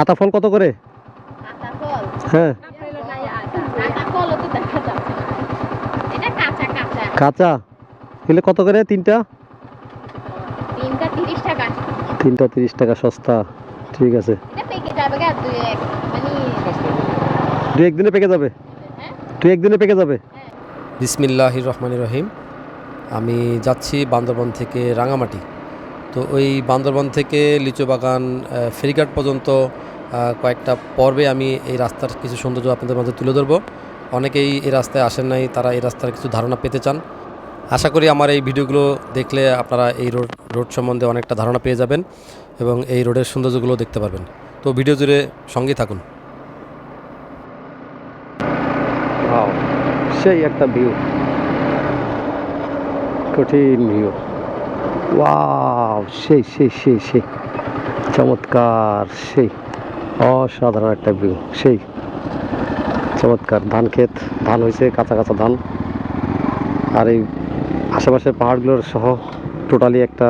আতা ফল কত করে? হ্যাঁ। কাঁচা কাঁচা। কাঁচা। এগুলো কত করে তিনটা? তিনটা তিরিশ টাকা। তিনটা তিরিশ টাকা সস্তা। ঠিক আছে। মানে দু একদিনে পেকে যাবে? হ্যাঁ। দু একদিনে পেকে যাবে? বিসমিল্লাহির রহমান রহিম। আমি যাচ্ছি বান্দরবন থেকে রাঙামাটি। তো ওই বান্দরবন থেকে লিচু বাগান ফেরিঘাট পর্যন্ত কয়েকটা পর্বে আমি এই রাস্তার কিছু সৌন্দর্য আপনাদের মাঝে তুলে ধরবো। অনেকেই এই রাস্তায় আসেন নাই, তারা এই রাস্তার কিছু ধারণা পেতে চান। আশা করি আমার এই ভিডিওগুলো দেখলে আপনারা এই রোড রোড সম্বন্ধে অনেকটা ধারণা পেয়ে যাবেন এবং এই রোডের সৌন্দর্যগুলো দেখতে পারবেন। তো ভিডিও জুড়ে সঙ্গেই থাকুন। সেই একটা ভিউ কঠিন ভিউ ওয়াও সেই সেই সেই সেই। চমৎকার, সেই। অসাধারণ একটা ভিউ সেই চমৎকার ধান ক্ষেত, ধান হয়েছে কাঁচা কাঁচা ধান। আর এই আশেপাশের পাহাড়গুলোর সহ টোটালি একটা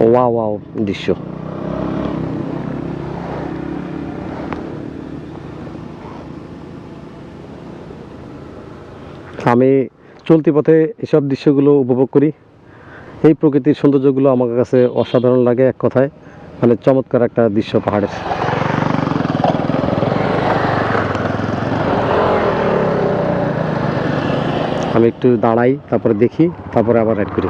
ওয়া ওয়াও দৃশ্য। আমি চলতি পথে এসব দৃশ্যগুলো উপভোগ করি। এই প্রকৃতির সৌন্দর্যগুলো আমার কাছে অসাধারণ লাগে এক কথায়। মানে চমৎকার একটা দৃশ্য পাহাড়ের। আমি একটু দাঁড়াই, তারপরে দেখি, তারপরে আবার রাইড করি।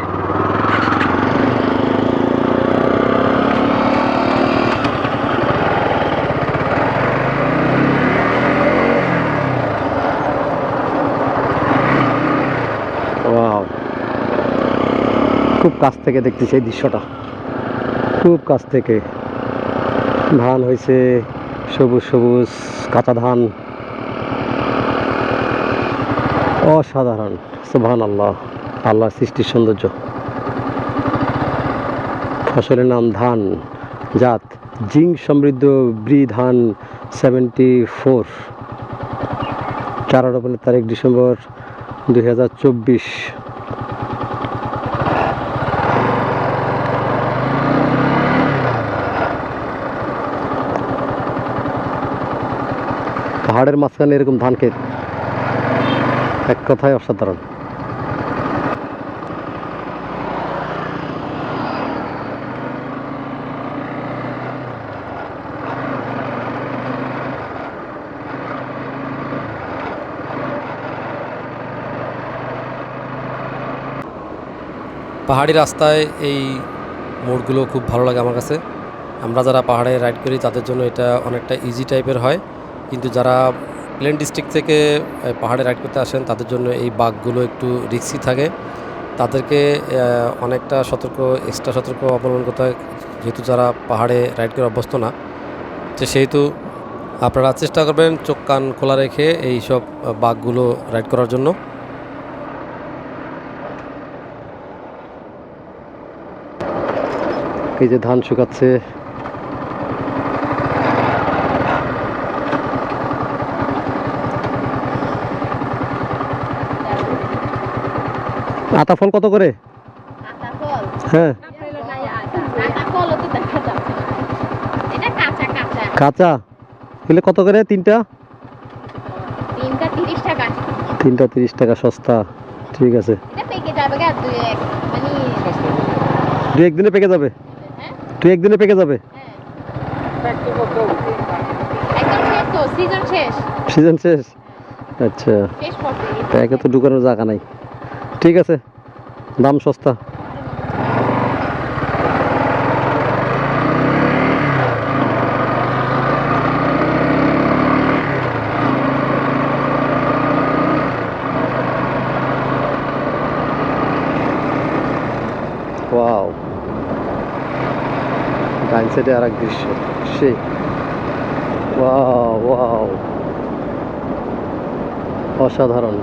খুব কাছ থেকে দেখতেছি এই দৃশ্যটা। খুব কাছ থেকে। ধান হয়েছে, সবুজ সবুজ, কাঁচা ধান। অসাধারণ। সুবহান আল্লাহ আল্লাহর সৃষ্টির সৌন্দর্য। ফসলের নাম ধান, জাত জিং সমৃদ্ধ ব্রি ধান সেভেন্টি ফোর। চারা রোপণের তারিখ ডিসেম্বর দুই হাজার চব্বিশ। পাহাড়ের মাঝখানে এরকম ধান ক্ষেত। এক কথায় অসাধারণ। পাহাড়ি রাস্তায় এই মোড়গুলো খুব ভালো লাগে আমার কাছে। আমরা যারা পাহাড়ে রাইড করি, তাদের জন্য এটা অনেকটা ইজি টাইপের হয়। কিন্তু যারা প্লেন ডিস্ট্রিক্ট থেকে পাহাড়ে রাইড করতে আসেন, তাদের জন্য এই বাঘগুলো একটু রিস্কি থাকে। তাদেরকে অনেকটা সতর্ক এক্সট্রা সতর্ক অবলম্বন করতে হয়, যেহেতু যারা পাহাড়ে রাইড করে অভ্যস্ত না। তো সেহেতু আপনারা চেষ্টা করবেন চোখ কান খোলা রেখে এই সব বাঘগুলো রাইড করার জন্য। এই যে ধান শুকাচ্ছে আতা ফল কত করে? হ্যাঁ। কাঁচা কাঁচা। কাঁচা? এগুলো কত করে তিনটা? তিনটা তিরিশ টাকা। তিনটা তিরিশ টাকা সস্তা। ঠিক আছে। মানে দু একদিনে পেকে যাবে? হ্যাঁ? দু একদিনে পেকে যাবে? হ্যাঁ। সিজন শেষ আচ্ছা। শেষ তা একে তো ঢুকানোর জায়গা নাই। ঠিক আছে দাম সস্তা। ওয়াও ডাইন সাইডে আর এক দৃশ্য ওয়াও অসাধারণ।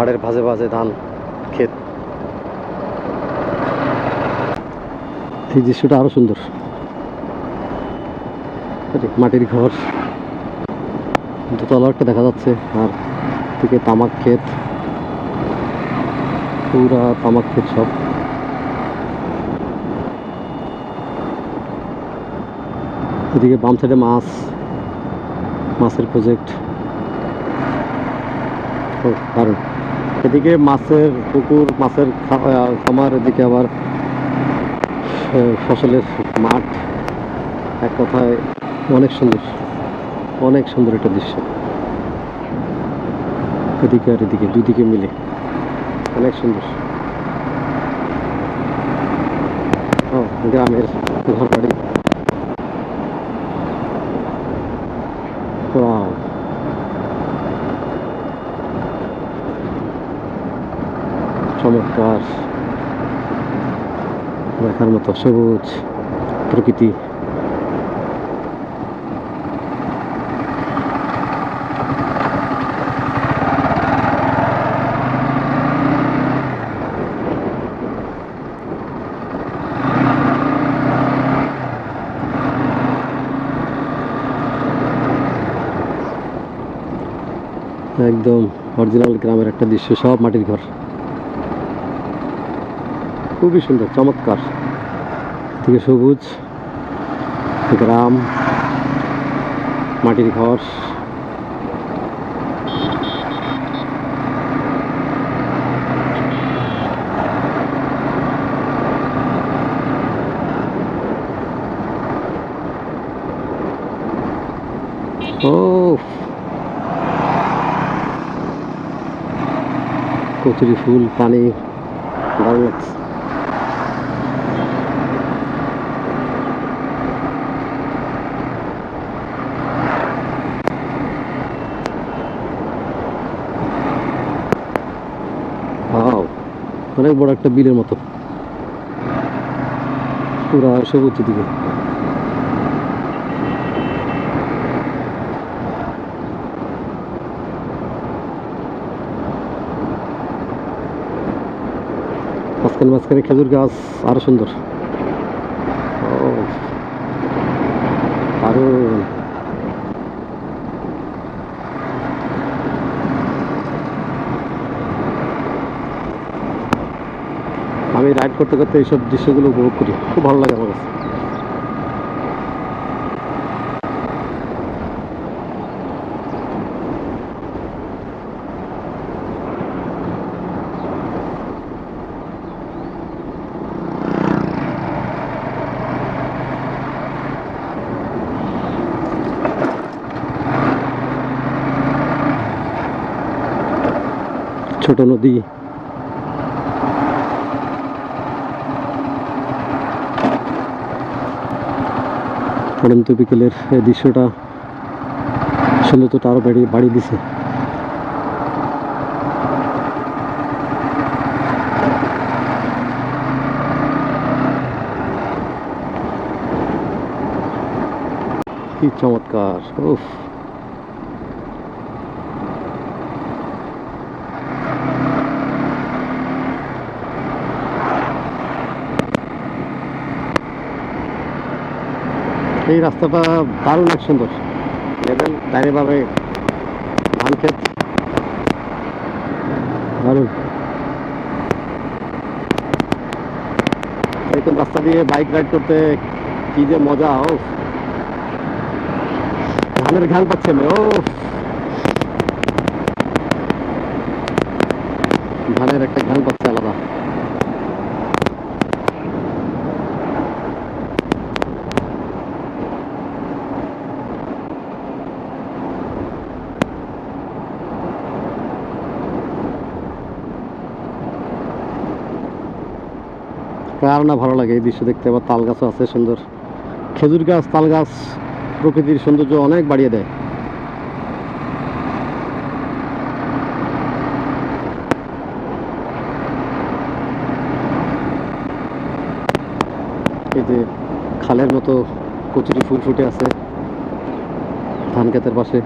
পাহাড়ের ভাজে ভাজে ধান ক্ষেত। এই দৃশ্যটা আরও সুন্দর। মাটির ঘর। দোতলা একটা দেখা যাচ্ছে, আর থেকে তামাক ক্ষেত। পুরা তামাক ক্ষেত সব। এদিকে বাম সাইডে মাছ, মাছের প্রজেক্ট দারুণ। এদিকে মাছের পুকুর, মাছের খামার, এদিকে আবার ফসলের মাঠ। এক কথায় অনেক সুন্দর অনেক সুন্দর একটা দৃশ্য। এদিকে আর এদিকে, দুদিকে মিলে। অনেক সুন্দর। গ্রামের ঘর বাড়ি চমৎকার। দেখার মতো সবুজ প্রকৃতি। একদম অরিজিনাল গ্রামের একটা দৃশ্য সব মাটির ঘর। খুবই সুন্দর চমৎকার। থেকে সবুজ গ্রাম মাটির ঘর। কচুরি ফুল পানি দারুণ লাগছে অনেক বড় একটা বিলের মতো। পুরা সবুজ দিকে। মাঝখানে মাঝখানে খেজুর গাছ আরও সুন্দর ও আরও আমি রাইড করতে করতে এইসব দৃশ্যগুলো উপভোগ করি। খুব ভালো লাগে আমার কাছে। ছোট নদী। পড়ন্ত বিকেলের এই দৃশ্যটা সৌন্দর্যটা আরও বাড়িয়ে বাড়িয়ে দিছে। কি চমৎকার উফ। এই রাস্তাটা দারুণ এক সুন্দর। লেভেল দাঁড়িয়েভাবে ধান দারুণ। এরকম রাস্তা দিয়ে বাইক রাইড করতে কি যে মজা ও ধানের ঘান পাচ্ছে ও ধানের একটা ঘান পাচ্ছে আলাদা। কার না ভালো লাগে এই দৃশ্য দেখতে। আবার তাল গাছও আছে সুন্দর। খেজুর গাছ, তাল গাছ প্রকৃতির সৌন্দর্য অনেক বাড়িয়ে দেয়। এই যে খালের মতো কচুরি ফুল ফুটে আছে ধান ক্ষেতের পাশে।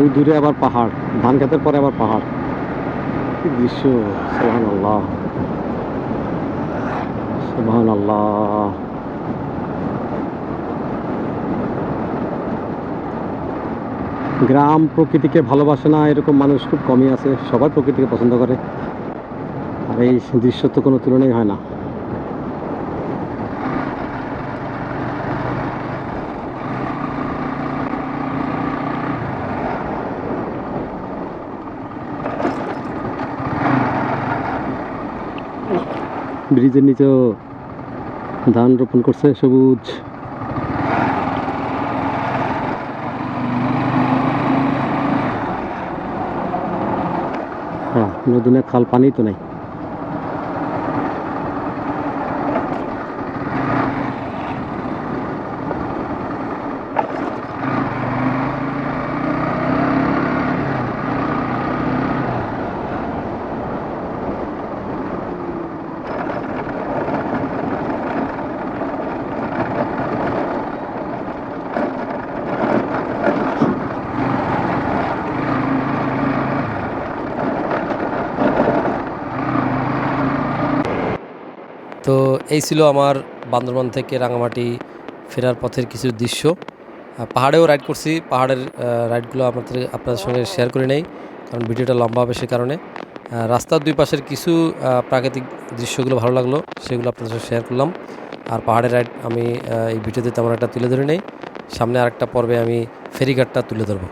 ওই দূরে আবার পাহাড়, ধান ক্ষেতের পরে আবার পাহাড়। প্রাকৃতিক দৃশ্য সোহান আল্লাহ সোহান আল্লাহ গ্রাম প্রকৃতিকে ভালোবাসে না, এরকম মানুষ খুব কমই আছে, সবাই প্রকৃতিকে পছন্দ করে। আর এই দৃশ্য তো কোনো তুলনাই হয় না। ব্রিজের নিচেও ধান রোপণ করছে সবুজ। হ্যাঁ নদী না খাল পানি তো নাই তো এই ছিল আমার বান্দরবান থেকে রাঙামাটি ফেরার পথের কিছু দৃশ্য। পাহাড়েও রাইড করছি। পাহাড়ের রাইডগুলো আমাদের, আপনাদের সঙ্গে শেয়ার করে নেই, কারণ ভিডিওটা লম্বা হবে সে কারণে। রাস্তার দুই পাশের কিছু প্রাকৃতিক দৃশ্যগুলো ভালো লাগল, সেগুলো আপনাদের সঙ্গে শেয়ার করলাম। আর পাহাড়ের রাইড আমি এই ভিডিওতে তেমন একটা তুলে ধরে নেই। সামনে আরেকটা পর্বে আমি ফেরিঘাটটা তুলে ধরবো।